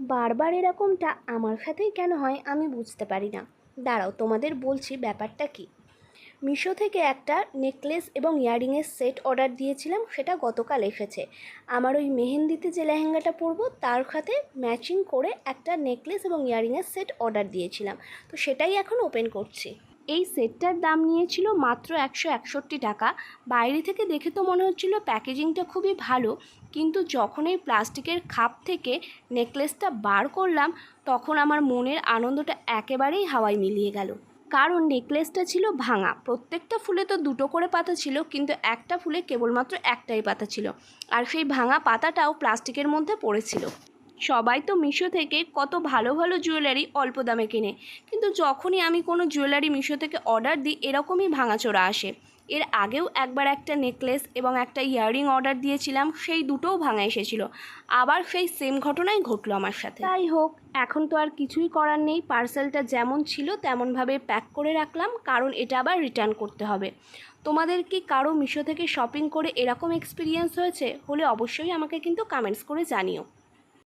বারবার এরকমটা আমার সাথেই কেন হয় আমি বুঝতে পারি না। দাঁড়াও, তোমাদের বলছি ব্যাপারটা কি? মিশো থেকে একটা নেকলেস এবং ইয়াররিংয়ের সেট অর্ডার দিয়েছিলাম, সেটা গতকাল এসেছে। আমার ওই মেহেন্দিতে যে লেহেঙ্গাটা পরবো, তার সাথে ম্যাচিং করে একটা নেকলেস এবং ইয়াররিংয়ের সেট অর্ডার দিয়েছিলাম। তো সেটাই এখন ওপেন করছি। এই সেটটার দাম নিয়েছিল মাত্র একশো একষট্টি টাকা। বাইরে থেকে দেখে তো মনে হচ্ছিল প্যাকেজিংটা খুবই ভালো, কিন্তু যখন এই প্লাস্টিকের খাপ থেকে নেকলেসটা বার করলাম, তখন আমার মনের আনন্দটা একেবারেই হাওয়ায় মিলিয়ে গেল। কারণ নেকলেসটা ছিল ভাঙা, প্রত্যেকটা ফুলে তো দুটো করে পাতা ছিল, কিন্তু একটা ফুলে কেবলমাত্র একটাই পাতা ছিল। আর সেই ভাঙা পাতাটাও প্লাস্টিকের মধ্যে পড়েছিল। সবাই তো মিশো থেকে কত ভালো ভালো জুয়েলারি অল্প দামে কেনে। কিন্তু যখনই আমি কোনো জুয়েলারি মিশো থেকে অর্ডার দিই, এরকমই ভাঙাচোরা আসে। এর আগেও একবার একটা নেকলেস এবং একটা ইয়াররিং অর্ডার দিয়েছিলাম, সেই দুটোও ভাঙা এসেছিল। আবার সেই সেম ঘটনাই ঘটলো আমার সাথে। তাই হোক, এখন তো আর কিছুই করার নেই। পার্সেলটা যেমন ছিল, তেমনভাবে প্যাক করে রাখলাম, কারণ এটা আবার রিটার্ন করতে হবে। তোমাদের কি কারও মিশো থেকে শপিং করে এরকম এক্সপিরিয়েন্স হয়েছে? হলে অবশ্যই আমাকে কিন্তু কমেন্টস করে জানিও।